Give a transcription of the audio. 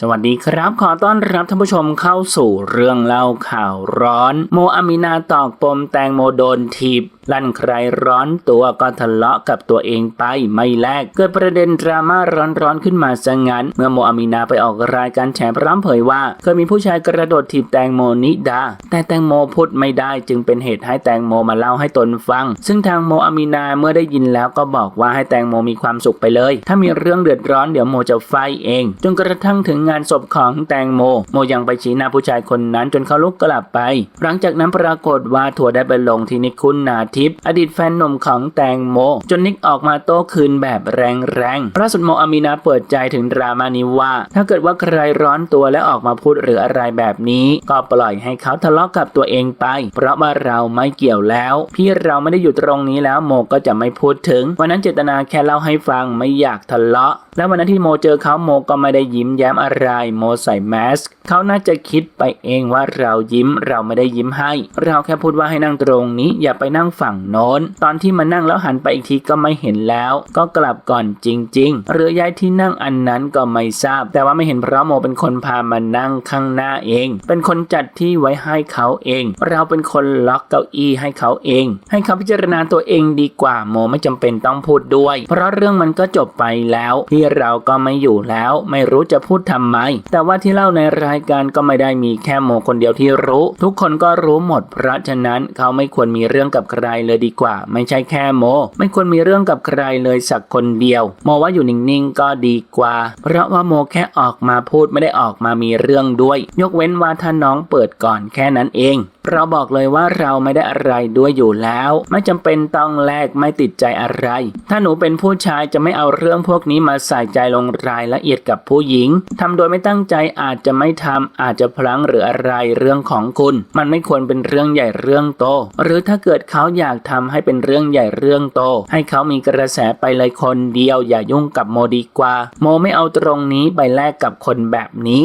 สวัสดีครับขอต้อนรับท่านผู้ชมเข้าสู่เรื่องเล่าข่าวร้อน โมอามินาตอกปมแตงโมโดนทีบลั่นใครร้อนตัวก็ทะเลาะกับตัวเองไปไม่แลกเกิดประเด็นดราม่าร้อนๆขึ้นมาซะงั้น เมื่อโมอามินาไปออกรายการแฉพร้อมเผยว่า เคยมีผู้ชายกระโดดถีบแตงโมนิดา แต่แตงโมพูดไม่ได้จึงเป็นเหตุให้แตงโมมาเล่าให้ตนฟัง ซึ่งทางโมอามินาเมื่อได้ยินแล้วก็บอกว่าให้แตงโมมีความสุขไปเลย ถ้ามีเรื่องเดือดร้อนเดี๋ยวโมจะไฟเอง จนกระทั่งถึงงานศพของแตงโม โมยังไปชี้หน้าผู้ชายคนนั้นจนเขาลุกกลับไป หลังจากนั้นปรากฏว่าถั่วได้ไปลงที่นิกคุณนาทิพย์อดีตแฟนหนุ่มของแตงโม จนนิกออกมาโต้คืนแบบแรงๆล่าสุดโมอามีนาเปิดใจถึงดรามานี้ว่า ถ้าเกิดว่าใครร้อนตัวและออกมาพูดหรืออะไรแบบนี้ ก็ปล่อยให้เขาทะเลาะกับตัวเองไป เพราะว่าเราไม่เกี่ยวแล้ว พี่เราไม่ได้อยู่ตรงนี้แล้วโมก็จะไม่พูดถึงวันนั้นเจตนาแค่เล่าให้ฟังไม่อยากทะเลาะ และวันนั้นที่โมเจอเขาโมก็ไม่ได้ยิ้มแย้มอะไรโมใส่แมสก์เขาน่าจะคิดไปเองว่าเรายิ้มเราไม่ได้ยิ้มให้ เราแค่พูดว่าให้นั่งตรงนี้อย่าไปนั่งฝั่งโน้น ตอนที่มานั่งแล้วหันไปอีกทีก็ไม่เห็นแล้ว ก็กลับก่อนจริง ๆ หรือย้ายที่นั่งอันนั้นก็ไม่ทราบ แต่ว่าไม่เห็นเพราะโมเป็นคนพามานั่งข้างหน้าเอง เป็นคนจัดที่ไว้ให้เขาเอง เราเป็นคนล็อกเก้าอี้ให้เขาเอง ให้เขาพิจารณาตัวเองดีกว่าโมไม่จำเป็นต้องพูดด้วย เพราะเรื่องมันก็จบไปแล้ว ที่เราก็ไม่อยู่แล้ว ไม่รู้จะพูดทำไม แต่ว่าที่เล่าในรายการก็ไม่ได้มีแค่โมคนเดียวที่รู้ ทุกคนก็รู้หมด เพราะฉะนั้นเขาไม่ควรมีเรื่องกับใครเลยดีกว่า ไม่ใช่แค่โม ไม่ควรมีเรื่องกับใครเลยสักคนเดียว โมว่าอยู่นิ่งๆก็ดีกว่า เพราะว่าโมแค่ออกมาพูดไม่ได้ออกมามีเรื่องด้วย ยกเว้นว่าถ้าน้องเปิดก่อนแค่นั้นเอง เราบอกเลยว่าเราไม่ได้อะไรด้วยอยู่แล้ว ไม่จำเป็นต้องแลกไม่ติดใจอะไร ถ้าหนูเป็นผู้ชายจะไม่เอาเรื่องพวกนี้มาใส่ใจลงรายละเอียดกับผู้หญิงทำโดยไม่ตั้งใจอาจจะไม่ทำอาจจะพลั้งหรืออะไรเรื่องของคุณ มันไม่ควรเป็นเรื่องใหญ่เรื่องโต หรือถ้าเกิดเขาอยากทำให้เป็นเรื่องใหญ่เรื่องโต ให้เขามีกระแสไปเลยคนเดียวอย่ายุ่งกับโมดีกว่า โมไม่เอาตรงนี้ไปแลกกับคนแบบนี้